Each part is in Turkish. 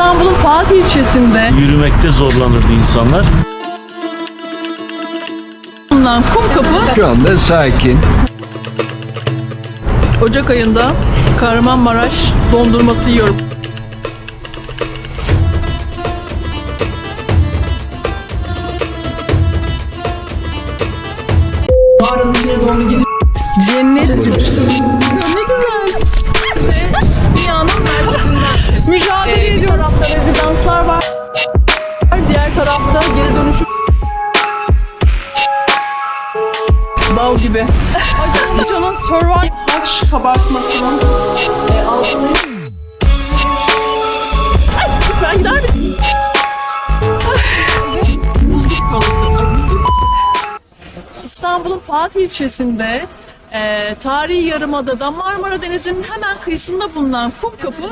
İstanbul'un Fatih ilçesinde Yürümekte zorlanırdı insanlar. bulunan Kumkapı Şu anda sakin. Ocak ayında Kahramanmaraş dondurması yiyorum. İstanbul'un Fatih ilçesinde e, tarihi yarımadada Marmara Denizi'nin hemen kıyısında bulunan Kumkapı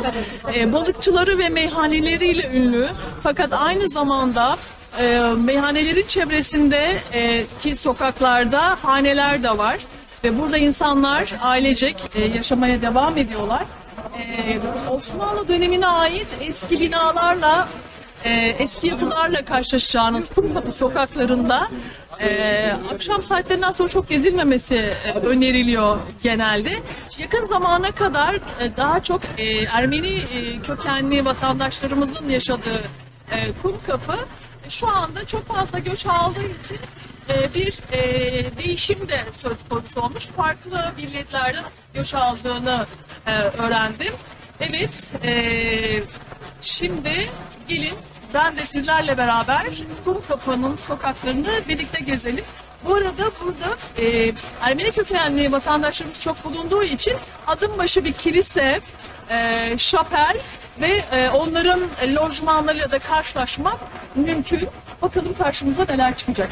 e, balıkçıları ve meyhaneleriyle ünlü fakat aynı zamanda e, meyhanelerin çevresinde e, ki sokaklarda haneler de var ve burada insanlar ailecek e, yaşamaya devam ediyorlar. E, Osmanlı dönemine ait eski binalarla e, eski yapılarla karşılaşacağınız Kumkapı sokaklarında e, akşam saatlerinden sonra çok gezilmemesi e, öneriliyor genelde. Yakın zamana kadar e, daha çok e, Ermeni e, kökenli vatandaşlarımızın yaşadığı e, Kumkapı e, şu anda çok fazla göç aldığı için e, bir e, değişim de söz konusu olmuş. Farklı milletlerden göç aldığını e, öğrendim. Evet, e, şimdi gelin ben de sizlerle beraber Kumkapı'nın sokaklarını birlikte gezelim. Bu arada burada e, Ermeni kökenli vatandaşlarımız çok bulunduğu için adım başı bir kilise, e, şapel ve e, onların lojmanlarıyla da karşılaşmak mümkün. Bakalım karşımıza neler çıkacak.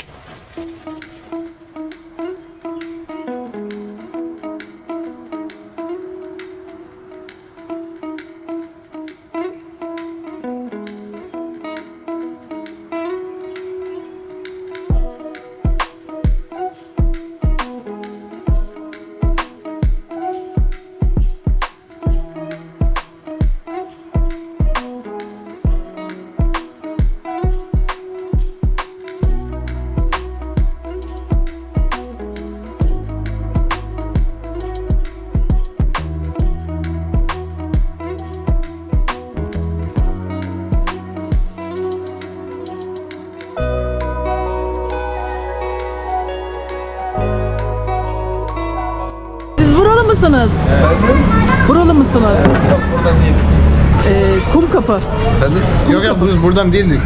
Buralı mısınız? Buralı mısınız? Yok buradan değiliz. Ee, Kumkapı. Efendim? Yok yok bu- buradan değildik.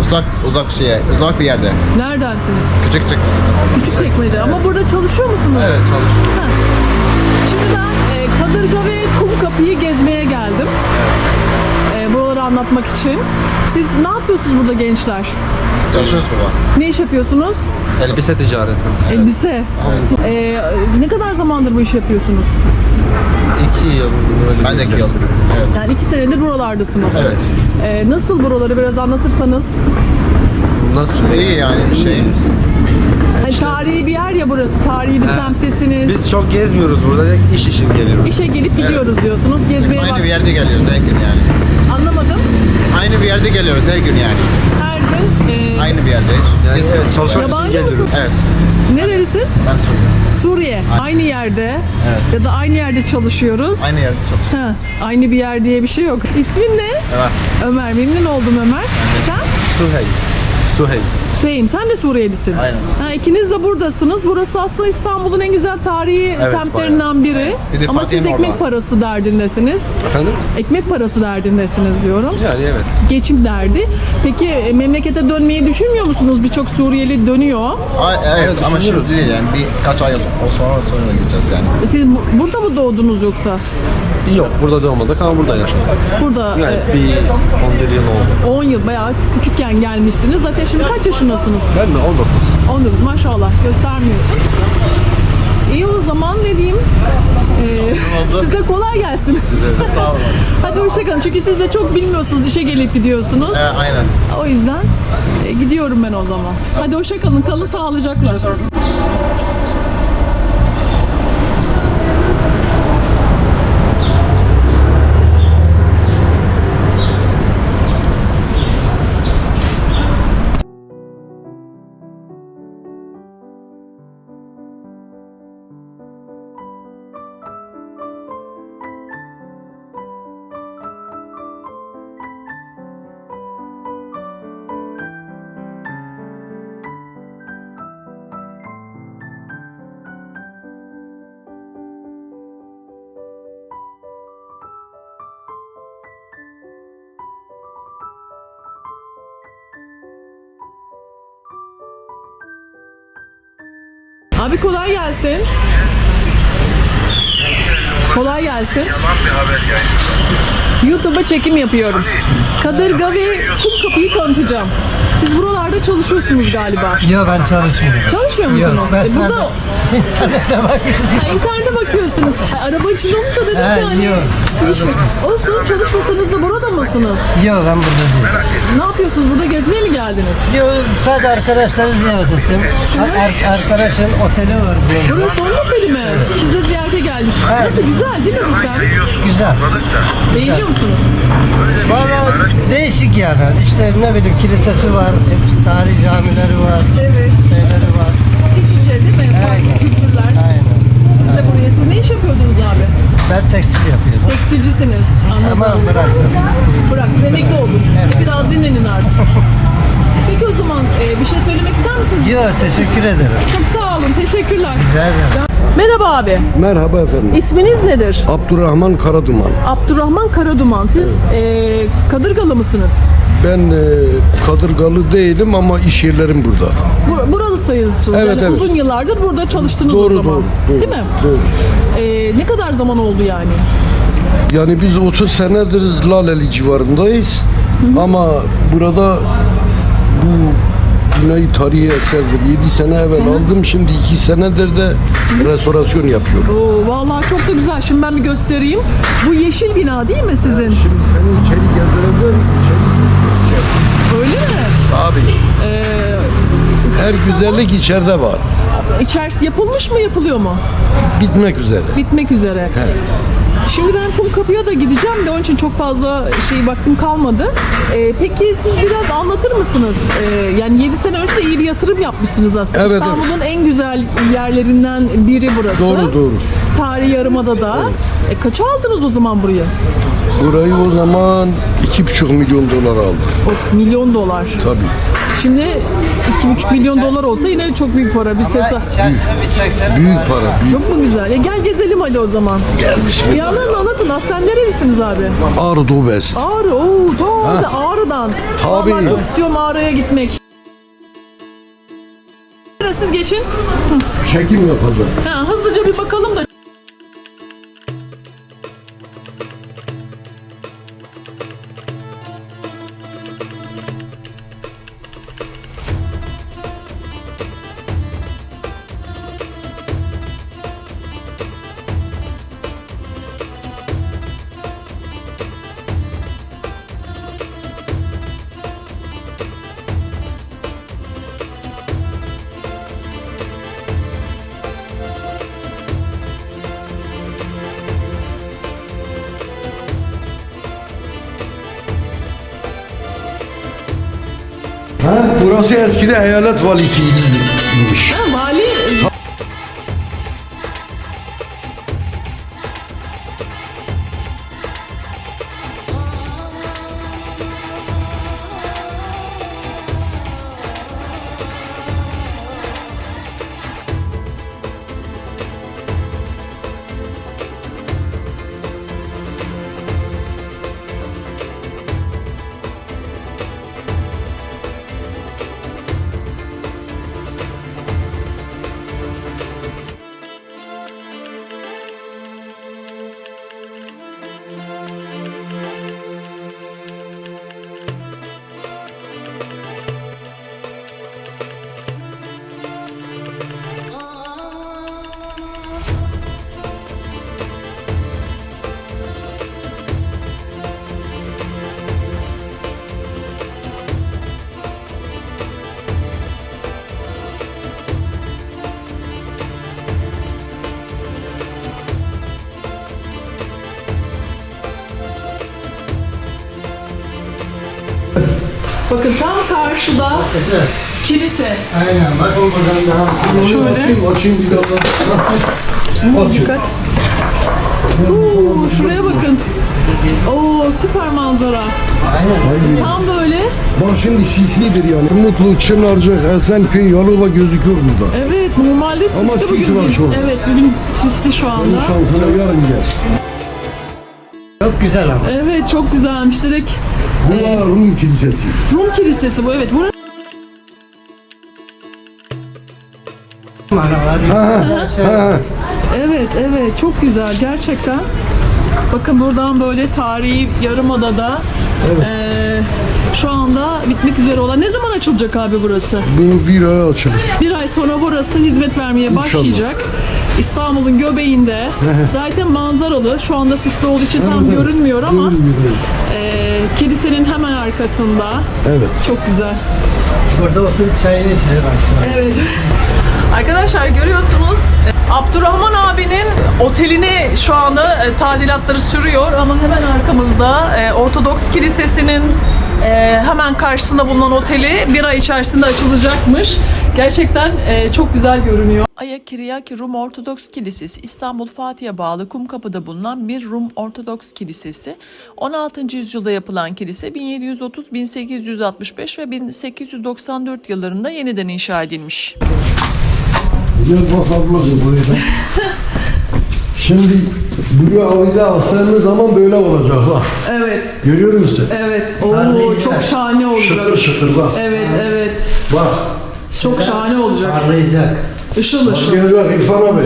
Uzak uzak şeye, uzak bir yerde. Neredensiniz? Küçük çekmece. Küçük çekmece. Ama burada çalışıyor musunuz? Evet çalışıyorum. Şimdi ben e, Kadırga ve Kumkapı'yı gezmeye geldim. E, buraları anlatmak için. Siz ne yapıyorsunuz burada gençler? Çalışıyoruz baba. Ne iş yapıyorsunuz? Elbise ticareti. Elbise. E, ne kadar zamandır bu işi yapıyorsunuz? İki yıl öyle Ben de iki yıl. Evet. Yani iki senedir buralardasınız. Evet. E, nasıl buraları biraz anlatırsanız? Nasıl? İyi yani bir şey. Yani tarihi bir yer ya burası. Tarihi bir semttesiniz. Biz çok gezmiyoruz burada. iş için geliyoruz. İşe gelip gidiyoruz diyorsunuz. Gezmeye bak. Aynı bir yerde geliyoruz her gün yani. Aynı bir yerde geliyoruz her gün yani. Her gün e, Aynı bir yerdeyiz. Yani evet, çalışmak için Yabancı mısın? Evet. nerelisin? Ben soruyorum. Suriye. Aynı yerde. Evet. Ya da aynı yerde çalışıyoruz. Aynı yerde çalışıyoruz. Ha, aynı bir yer diye bir şey yok. İsmin ne? Evet. Ömer. Memnun oldum Ömer. Sen? Suhey. Suhey. Süheyim. Sen de Suriyelisin. Aynen. Ha, ikiniz de buradasınız. Burası aslında İstanbul'un en güzel tarihi Evet, semtlerinden biri. Bir de Ama Fatih'in siz ekmek orada. parası derdindesiniz. Efendim? Ekmek parası derdindesiniz diyorum. Yani evet. Geçim derdi. Peki e, memlekete dönmeyi düşünmüyor musunuz? Birçok Suriyeli dönüyor. Ay, evet ama şimdi değil yani birkaç ay sonra sonra gideceğiz yani. Siz bu- burada mı doğdunuz yoksa? Yok burada doğmadık ama burada yaşadık. Burada Yani e, bir 11 yıl oldu. 10 yıl bayağı küçükken gelmişsiniz. Zaten şimdi kaç yaşındasınız? Ben mi? 19. 19 maşallah göstermiyorsun. İyi o zaman ne diyeyim? Ee, size kolay gelsin. Sağ olun. Hadi hoşçakalın. Çünkü siz de çok bilmiyorsunuz. işe gelip gidiyorsunuz. Evet, aynen. O yüzden e, gidiyorum ben o zaman. Hadi hoşçakalın. Kalın sağlıcakla. Abi kolay gelsin. Kolay gelsin. Yalan bir haber yayınladı. YouTube'a çekim yapıyorum. Kadırga ve Kumkapı'yı tanıtacağım. Siz buralarda çalışıyorsunuz galiba. Yok ben çalışmıyorum. Çalışmıyor musunuz? Yok, ben E, burada sadece internete bakıyorum. ha, internete bakıyorsunuz. Ha, araba içinde olunca dedim Ha, ki hani yok. iş olsun çalışmasanız da burada mısınız? Yok ben burada değilim. Ne yapıyorsunuz? Burada gezmeye mi geldiniz? Yok sadece arkadaşları ziyaret ettim. Ar- arkadaşın oteli var burada. Burası onun oteli mi? Siz de ziyarete geldiniz. Nasıl güzel değil mi bu? Yiyorsun. Güzel. Anladık da. Beğeniyor musunuz? Öyle bir şey Valla var. değişik yani. İşte ne bileyim kilisesi var, tarihi camileri var, Evet. şeyleri var. İç içe değil mi? Farklı Aynen. kültürler. Aynen. Siz de buraya. Siz ne iş yapıyordunuz abi? Ben tekstil yapıyorum. Tekstilcisiniz. Anladım. Ama bıraktım. Bırak, emekli oldunuz. Biraz dinlenin artık. Peki o zaman e, bir şey söylemek ister misiniz? Yok teşekkür ederim. Çok sağ olun, teşekkürler. Rica ederim. Merhaba abi, Merhaba efendim. isminiz nedir? Abdurrahman Karaduman. Abdurrahman Karaduman. Siz e, Kadırgalı mısınız? Ben e, kadırgalı değilim ama iş yerlerim burada. Bur- buralı sayılıyorsunuz. Evet, yani evet. uzun yıllardır burada çalıştınız o Doğru zaman. doğru. doğru Değil mi? Doğru. E, ne kadar zaman oldu yani? Yani biz 30 senedir Laleli civarındayız. Ama burada bu binayı tarihi eserdir. 7 sene evvel aldım. Şimdi 2 senedir de restorasyon yapıyorum. Oo, vallahi çok da güzel. Şimdi ben bir göstereyim. Bu yeşil bina değil mi sizin? Şimdi seni içeri gezdireceğim. Öyle mi? Abi. Her güzellik içeride var. İçerisi yapılmış mı yapılıyor mu? Bitmek üzere. Bitmek üzere. Şimdi ben Kumkapı'ya da gideceğim de onun için çok fazla şey vaktim kalmadı. Ee, peki siz biraz anlatır mısınız? Ee, yani 7 sene önce de iyi bir yatırım yapmışsınız aslında. Evet, İstanbul'un en güzel yerlerinden biri burası. Doğru, doğru. Tarihi Yarımada'da. E, kaça aldınız o zaman burayı? Burayı o zaman 2,5 milyon dolar aldım. Of milyon dolar. Tabii. Şimdi 2,5 milyon dolar olsa yine çok büyük para. Bir ses İçerisine bir çeksene. Büyük para. Büyük. Çok mu güzel? E gel gezelim hadi o zaman. Gelmiş Bir anlatın anlatın. Aslen nerelisiniz abi? Ağrı Doğu Best. Ağrı, ooo doğru Ağrı'dan. Tabii. Vallahi çok istiyorum Ağrı'ya gitmek. Siz geçin. Çekim yapacağım. Ha, hızlıca bir bakalım da. Burası eskide eyalet valisiymiş. Bakın tam karşıda kilise. Aynen bak o buradan daha. Şöyle. Açayım, açayım bir dakika. Dikkat. Oo, şuraya bakın. Oo süper manzara. Tam böyle. Bak şimdi sislidir yani. Mutlu, Çınarcık, Esenköy, Yalova gözüküyor burada. Evet normalde sisli Ama sis bugün. var değil. çok. Evet bugün sisli şu anda. Şansına yarın gel. Çok güzel ama. Evet çok güzelmiş. Direkt Bu da Rum Kilisesi. Rum Kilisesi bu evet. Burası Evet, evet. Çok güzel gerçekten. Bakın buradan böyle tarihi Yarımada'da eee, şu anda bitmek üzere olan. Ne zaman açılacak abi burası? Bunu bir ay açılır. Bir ay sonra burası hizmet vermeye İnşallah. başlayacak. İstanbul'un göbeğinde. Zaten manzaralı. Şu anda sisli olduğu için tam görünmüyor ama eee, kilisenin hemen arkasında. Evet. Çok güzel. Burada oturup çayını içeceğim akşam. Evet. Arkadaşlar görüyorsunuz e, Abdurrahman abinin otelini şu anda e, tadilatları sürüyor ama hemen arkamızda e, Ortodoks Kilisesi'nin e, hemen karşısında bulunan oteli bir ay içerisinde açılacakmış. Gerçekten e, çok güzel görünüyor. Aya Kiryaki Rum Ortodoks Kilisesi İstanbul Fatih'e bağlı Kumkapı'da bulunan bir Rum Ortodoks Kilisesi. 16. yüzyılda yapılan kilise 1730, 1865 ve 1894 yıllarında yeniden inşa edilmiş. Gel bak ablacığım buraya. Şimdi buraya avize astığımız zaman böyle olacak bak. Evet, Görüyor musun? evet. Oo, Harbi çok güzel. şahane olacak. Şıkır şıkır bak. Evet, evet. Bak. Çok şahane olacak. Parlayacak. Işıl ışıl. Gel bak İrfan abi.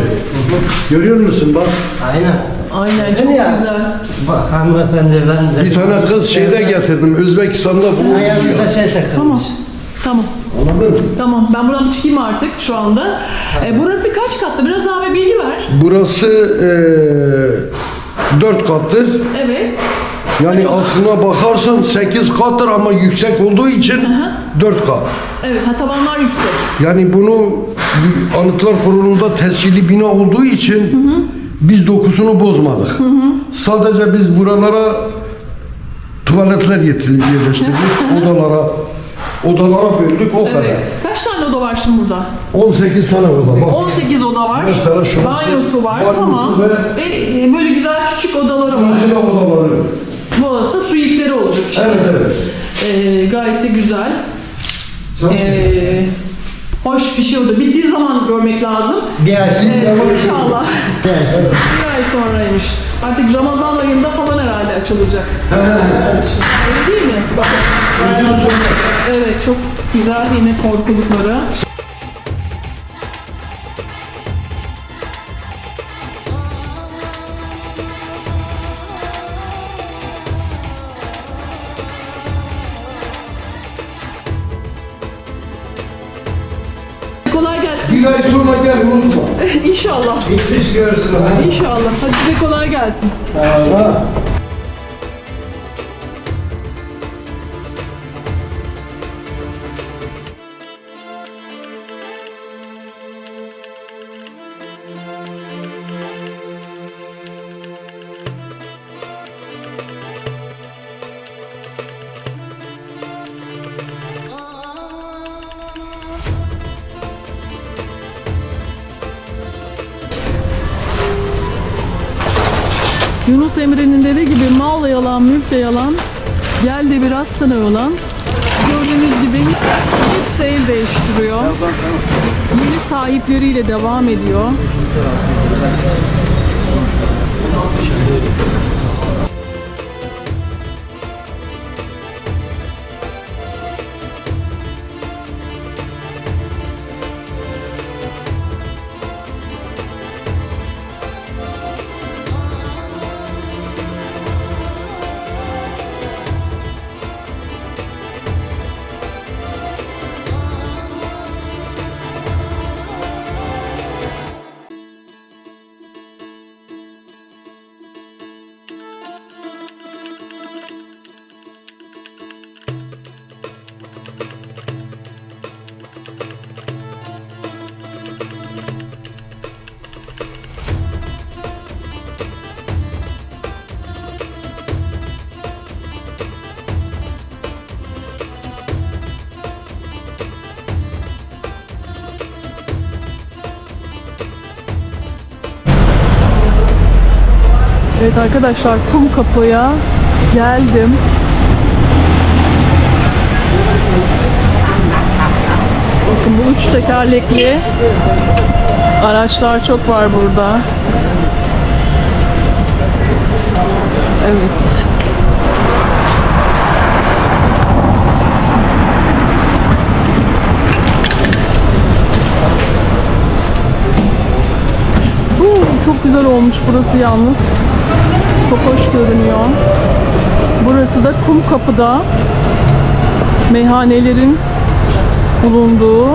Görüyor musun bak. Aynen. Aynen çok ya? güzel. Bak hanımefendi ben de... Bir tane kız şeyde getirdim. Özbekistan'da bu Ayağınıza oluyor. şey takılmış. Tamam. Tamam. Anladın mı? Tamam. Ben buradan çıkayım artık şu anda. E, burası kaç katlı? Biraz bir bilgi ver. Burası eee dört kattır. Evet. Yani aslına bakarsan 8 kattır ama yüksek olduğu için 4 kat. Evet. Ha, tavanlar yüksek. Yani bunu Anıtlar Kurulu'nda tescilli bina olduğu için biz dokusunu bozmadık. Sadece biz buralara tuvaletler yetir- yerleştirdik. odalara odalara böldük o kadar. Evet. Kaç tane oda var şimdi burada? 18 tane oda bak. 18 oda var. Mesela şurası Banyosu var. banyosu tamam. ve- e, böyle güzel küçük odaları var. Mesela odaları. Bu odası suitleri olacak işte. Evet evet. E, gayet de güzel. Çok E, hoş bir şey olacak. Bittiği zaman görmek lazım. Sonra... Evet, inşallah. Evet. Bir ay sonraymış. Artık Ramazan ayında falan herhalde açılacak. Öyle değil mi? Evet çok güzel yine korkulukları. Kolay gelsin. Bir ay sonra gel unutma. İnşallah. Bitmiş görsün ha. İnşallah. Hadi size kolay gelsin. Yunus Emre'nin dediği gibi mal da yalan, mülk de yalan, gel de biraz sana yalan. Gördüğünüz gibi hepsi el değiştiriyor. Yeni sahipleriyle devam ediyor. Evet arkadaşlar kum kapıya geldim. Bakın bu üç tekerlekli araçlar çok var burada. Evet. olmuş burası yalnız. Çok hoş görünüyor. Burası da Kum Kapı'da meyhanelerin bulunduğu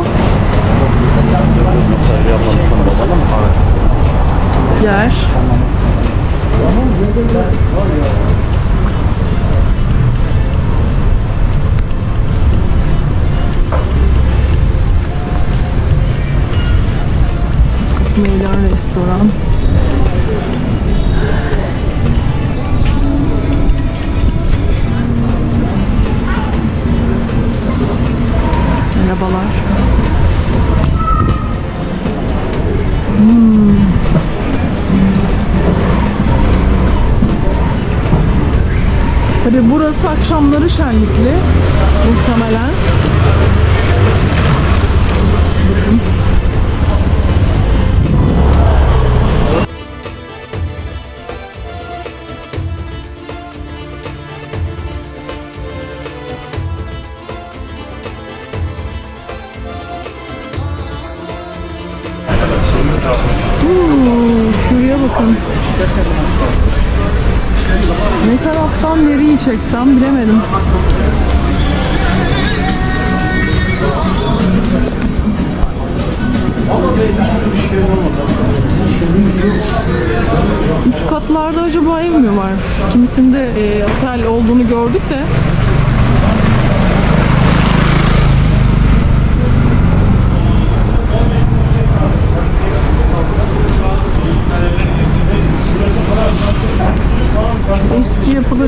yer. Meydan restoran. Merhabalar. Hmm. Tabii burası akşamları şenlikli muhtemelen. Çeksem bilemedim. Üst katlarda acaba ev mi var? Kimisinde e, otel olduğunu gördük de.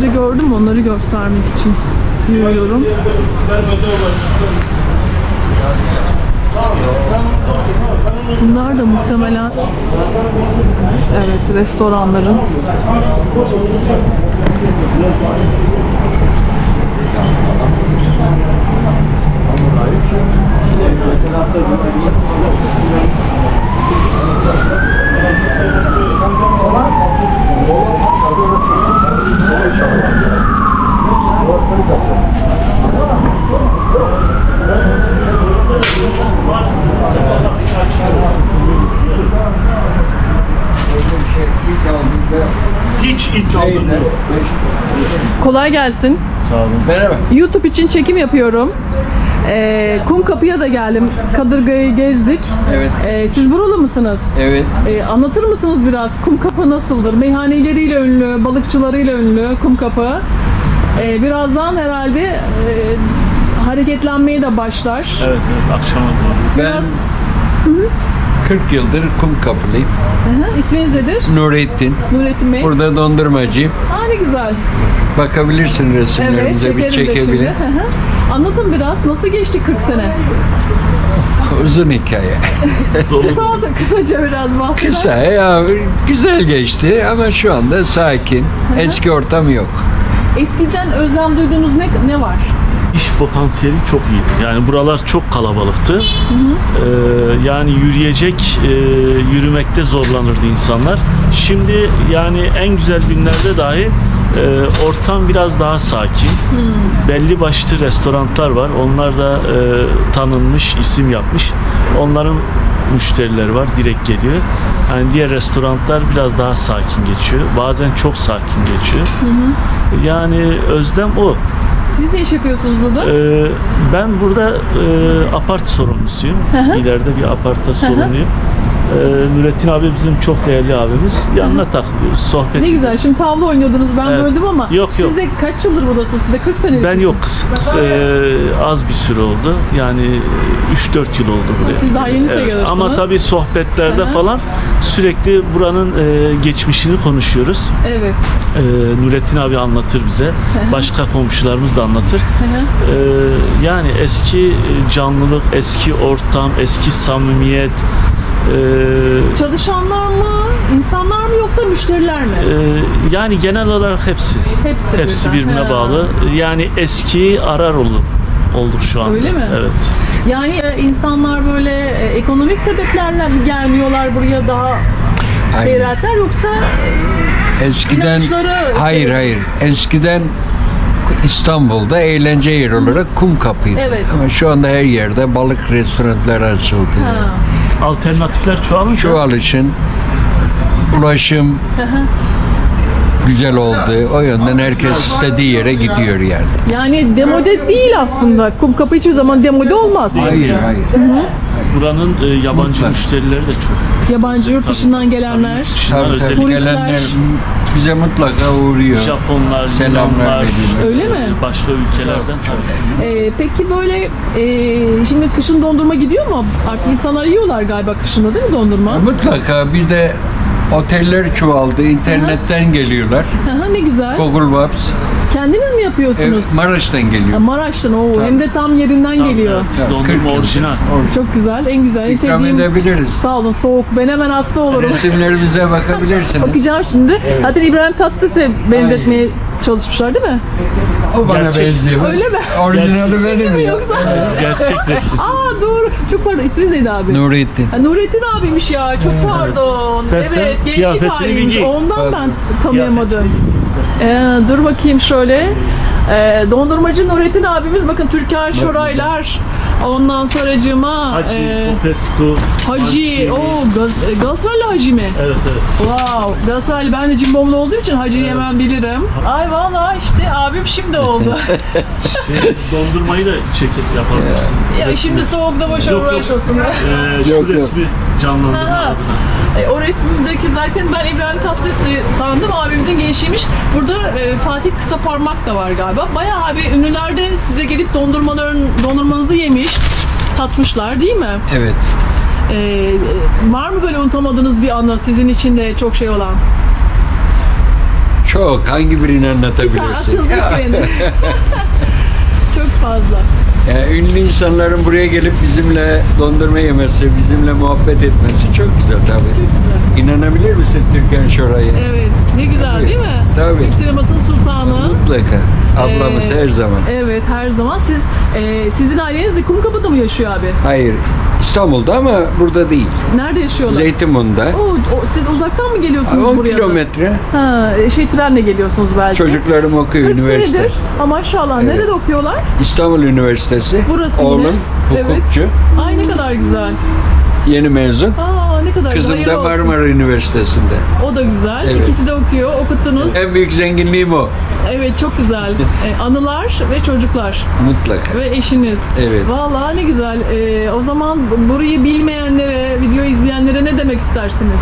Yapıları gördüm onları göstermek için yürüyorum. Bunlar da muhtemelen evet restoranların Hiç iddialı değil. Kolay gelsin. Sağ olun. YouTube için çekim yapıyorum. Ee, Kum Kapı'ya da geldim. Kadırga'yı gezdik. Evet. Ee, siz buralı mısınız? Evet. Ee, anlatır mısınız biraz? Kum Kapı nasıldır? Meyhaneleriyle ünlü, balıkçılarıyla ünlü Kum Kapı. Ee, birazdan herhalde e, hareketlenmeye de başlar. Evet, evet akşama doğru. Ben Biraz 40 yıldır kum kapılıyım. Hı hı, isminiz nedir? Nurettin. Nurettin Bey. Burada dondurmacıyım. Aa ne güzel. Bakabilirsin Evet, resimlerimize bir de şimdi. çekebilir. Anlatın biraz nasıl geçti 40 sene? Uzun hikaye. Kısa, kısaca biraz bahseder. Kısa ya güzel geçti ama şu anda sakin. Eski ortam yok. Eskiden özlem duyduğunuz ne, ne var? İş potansiyeli çok iyiydi. Yani buralar çok kalabalıktı. Ee, yani yürüyecek, e, yürümekte zorlanırdı insanlar. Şimdi yani en güzel günlerde dahi e, ortam biraz daha sakin. Belli başlı restoranlar var. Onlar da e, tanınmış, isim yapmış. Onların müşterileri var, direkt geliyor. Yani diğer restoranlar biraz daha sakin geçiyor. Bazen çok sakin geçiyor. Yani özlem o. Siz ne iş yapıyorsunuz burada? Ee, ben burada e, apart sorumlusuyum. İleride bir apartta sorumluyum. Ee, Nurettin abi bizim çok değerli abimiz. Yanına takılıyoruz, sohbet ne ediyoruz. güzel. Şimdi tavla oynuyordunuz. Ben Evet. böldüm ama. Yok, Siz yok. de kaç yıldır buradasınız? Siz de 40 senelik Ben misiniz? yok kıs, kıs- az bir süre oldu. Yani 3-4 yıl oldu buraya. Siz daha yeni sayılırsınız. Ama tabii sohbetlerde Hı hı. falan sürekli buranın e, geçmişini konuşuyoruz. Evet. E, Nurettin abi anlatır bize. Başka komşularımız da anlatır. Hı hı. Ee, yani eski e, canlılık, eski ortam, eski samimiyet, e, Çalışanlar mı? insanlar mı yoksa müşteriler mi? e, yani genel olarak hepsi. Hepsi Hepsi birden. birbirine Ha. bağlı. Yani eski arar olduk, olduk şu anda. Öyle mi? Evet. Yani e, insanlar böyle e, ekonomik sebeplerle mi gelmiyorlar buraya daha Hayır. seyahatler yoksa Eskiden İnançları- hayır hayır. Eskiden İstanbul'da eğlence yeri olarak kum kapıydı. Evet. Ama şu anda her yerde balık restoranları açıldı. ha, Alternatifler çoğalınca Şu alışın ulaşım güzel oldu. O yönden herkes istediği yere gidiyor yani. Yani demode değil aslında. Kumkapı hiçbir zaman demode olmaz. Hayır, hayır. Buranın e, yabancı Mutlaka. müşterileri de çok. Yabancı yurt dışından gelenler. Dışından Tabii, tabii. özellikle. Gelenler bize mutlaka uğruyor. Japonlar, Selamlar Yunanlar, veriyorlar. Öyle mi? e, başka ülkelerden tabii. Ee, peki böyle e, şimdi kışın dondurma gidiyor mu? Artık insanlar yiyorlar galiba kışında değil mi dondurma? Mutlaka bir de oteller çoğaldı. internetten geliyorlar. Aha, ne güzel. Google Maps. Kendiniz mi E, yapıyorsunuz? Maraş'tan Ya geliyor. Maraş'tan o hem de tam yerinden geliyor. Evet, Dondurma Kırk- orijinal. Çok güzel, en güzel, en İkram sevdiğim. edebiliriz. Sağ olun, soğuk. Ben hemen hasta olurum. Resimlerimize bakabilirsiniz. Bakacağım şimdi. Zaten İbrahim Tatlıses'e benzetmeye çalışmışlar değil mi? O bana Gerçek. benziyor. Öyle mi? Orijinali benim mi ya. yoksa? Gerçek resim. Aa doğru. Çok pardon. İsminiz neydi abi? Nurettin. Ha, Nurettin abiymiş ya. Çok pardon. İstersen evet, gençlik kıyafetini haliymiş. bir giy. Ondan ben tanıyamadım. Ee, dur bakayım şöyle. Ee, dondurmacı Nurettin abimiz bakın Türker Şoraylar. Ondan sonracığıma Hacı, e, Popescu, Hacı, Mancini. o Gaz- Galatasaraylı Hacı mi? Evet evet. Wow, Galatasaraylı ben de cimbomlu olduğu için Hacı'yı hemen bilirim. Ay vallahi işte abim şimdi oldu. Şey, dondurmayı da çekip yapabilirsin. ya şimdi soğukta boşa Yok, yok. uğraşmasın. Ee, şu Yok, yok. resmi canlandırma adına. E, o resimdeki zaten ben İbrahim Tatlıses'i sandım abimizin gençliğiymiş. Burada e, Fatih Kısa Parmak da var galiba. Bayağı abi ünlüler de size gelip dondurmaların dondurmanızı yemiş, tatmışlar değil mi? Evet. E, e, var mı böyle unutamadığınız bir anı sizin için de çok şey olan? Çok. Hangi birini Bir tane anlatabilirsin? aklınıza çok fazla. Ya, ünlü insanların buraya gelip bizimle dondurma yemesi, bizimle muhabbet etmesi çok güzel tabii. Çok güzel. İnanabilir misin Türkan Şoray'a? Evet. Ne güzel değil mi? Tabii. Türk sinemasının sultanı. Mutlaka. Ablamız Ee, her zaman. Evet her zaman. Siz e, sizin aileniz de Kumkapı'da mı yaşıyor abi? Hayır. İstanbul'da ama burada değil. Nerede yaşıyorlar? Zeytinburnu'da. Oo, o- siz uzaktan mı geliyorsunuz 10 buraya? da? kilometre. Ha, şey trenle geliyorsunuz belki. Çocuklarım okuyor 40 üniversite. senedir. Ha, maşallah. Evet. Nerede okuyorlar? İstanbul Üniversitesi. Burası yine. Oğlum Evet. hukukçu. Ay ne kadar güzel. Yeni mezun. Aa ne kadar Kızım güzel. da Hayırlı olsun. Marmara Üniversitesi'nde. O da güzel. Evet. İkisi de okuyor. Okuttunuz. En büyük zenginliğim o. Evet çok güzel. Ee, anılar ve çocuklar Mutlaka. ve eşiniz. Evet. Vallahi ne güzel. Ee, o zaman burayı bilmeyenlere, video izleyenlere ne demek istersiniz?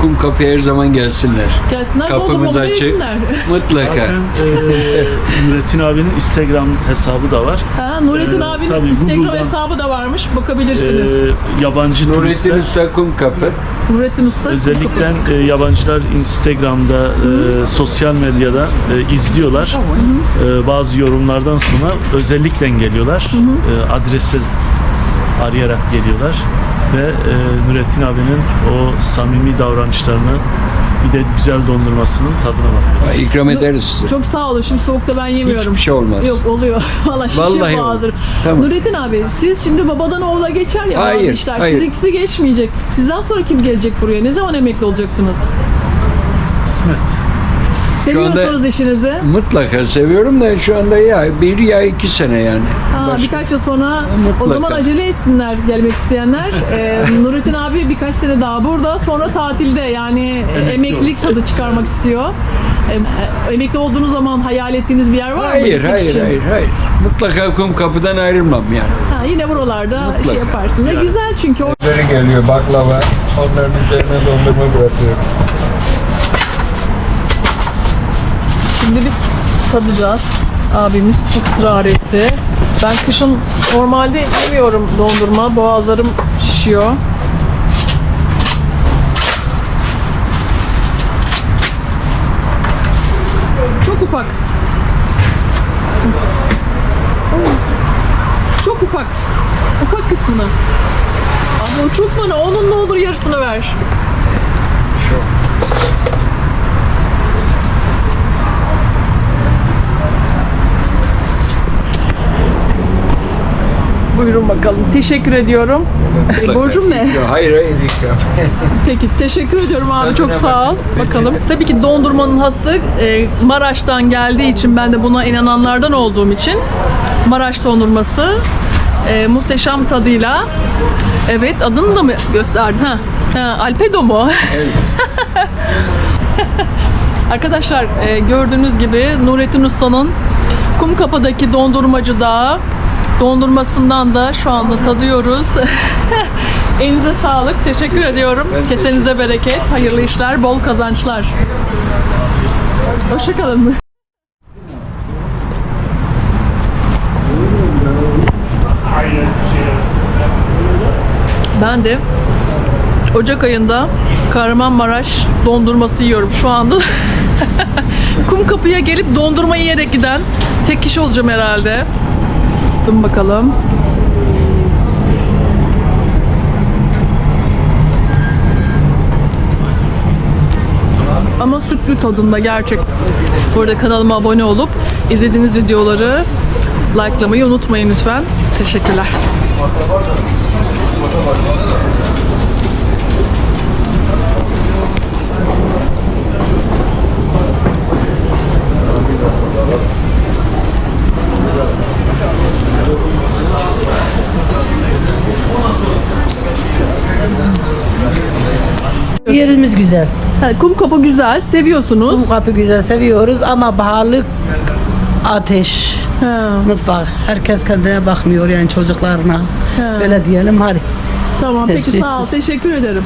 Kum kapıya her zaman gelsinler. Gelsinler Kapımız açık. Mutlaka. Zaten e, Nurettin abinin Instagram hesabı da var. Ha, Nurettin Ee, abinin tabii Instagram Google'dan- hesabı da varmış. Bakabilirsiniz. E, yabancı Nurettin turistler Usta Kum Kapı. Nurettin Usta. özellikle e, yabancılar Instagram'da, e, sosyal medyada e, izliyorlar. E, bazı yorumlardan sonra özellikle geliyorlar. E, adresi arayarak geliyorlar ve e, Nurettin abinin o samimi davranışlarını bir de güzel dondurmasının tadına bakıyor. İkram ederiz size. Çok sağ olun. Şimdi soğukta ben yemiyorum. Hiçbir şey olmaz. Yok oluyor. Valla şişe Vallahi boğazdır. olur. Tamam. Nurettin abi siz şimdi babadan oğula geçer ya bazı Hayır, işler. hayır. Sizinkisi geçmeyecek. Sizden sonra kim gelecek buraya? Ne zaman emekli olacaksınız? İsmet. Seviyorsunuz işinizi. Mutlaka seviyorum da şu anda ya bir ya iki sene yani. Başka- birkaç yıl sonra o Mutlaka. zaman acele etsinler gelmek isteyenler. Ee, Nurettin abi birkaç sene daha burada sonra tatilde yani Emekli emeklilik tadı çıkarmak istiyor. Ee, emekli olduğunuz zaman hayal ettiğiniz bir yer var mı? Hayır, gitmek hayır, için? hayır, hayır. Mutlaka kum kapıdan ayrılmam yani. Ha, yine buralarda Mutlaka. şey yaparsın. Ne Yani. güzel çünkü o Biri geliyor baklava. Onların üzerine dondurma bırakıyorum. Şimdi biz tadacağız. Abimiz çok ısrar etti. Ben kışın normalde yemiyorum dondurma. Boğazlarım şişiyor. Çok ufak. Çok ufak. Ufak kısmını. Ama uçurtma ne? Onun ne olur yarısını ver. Bakalım. Teşekkür ediyorum. E, borcum ne? Hayır, hayır. Peki teşekkür ediyorum abi çok sağ ol. bak. Bakalım. Tabii ki dondurmanın hası e, Maraş'tan geldiği için ben de buna inananlardan olduğum için Maraş dondurması e, muhteşem tadıyla. Evet adını da mı gösterdin? Ha. ha Alpedo mu? Arkadaşlar e, gördüğünüz gibi Nurettin Usta'nın Kumkapı'daki dondurmacıda dondurmasından da şu anda tadıyoruz. Elinize sağlık. Teşekkür ediyorum. Kesenize bereket. Hayırlı işler, bol kazançlar. Hoşçakalın. Ben de Ocak ayında Kahramanmaraş dondurması yiyorum şu anda. Kumkapı'ya gelip dondurma yiyerek giden tek kişi olacağım herhalde. Dur bakalım. Ama sütlü tadında gerçek. Bu arada kanalıma abone olup izlediğiniz videoları likelamayı unutmayın lütfen. Teşekkürler. Yerimiz güzel. Ha, Kumkapı güzel, seviyorsunuz. Kapı güzel seviyoruz ama pahalı ateş. Mutfak. Herkes kendine bakmıyor yani çocuklarına. Öyle diyelim hadi. Tamam peki sağ ol. Teşekkür ederim.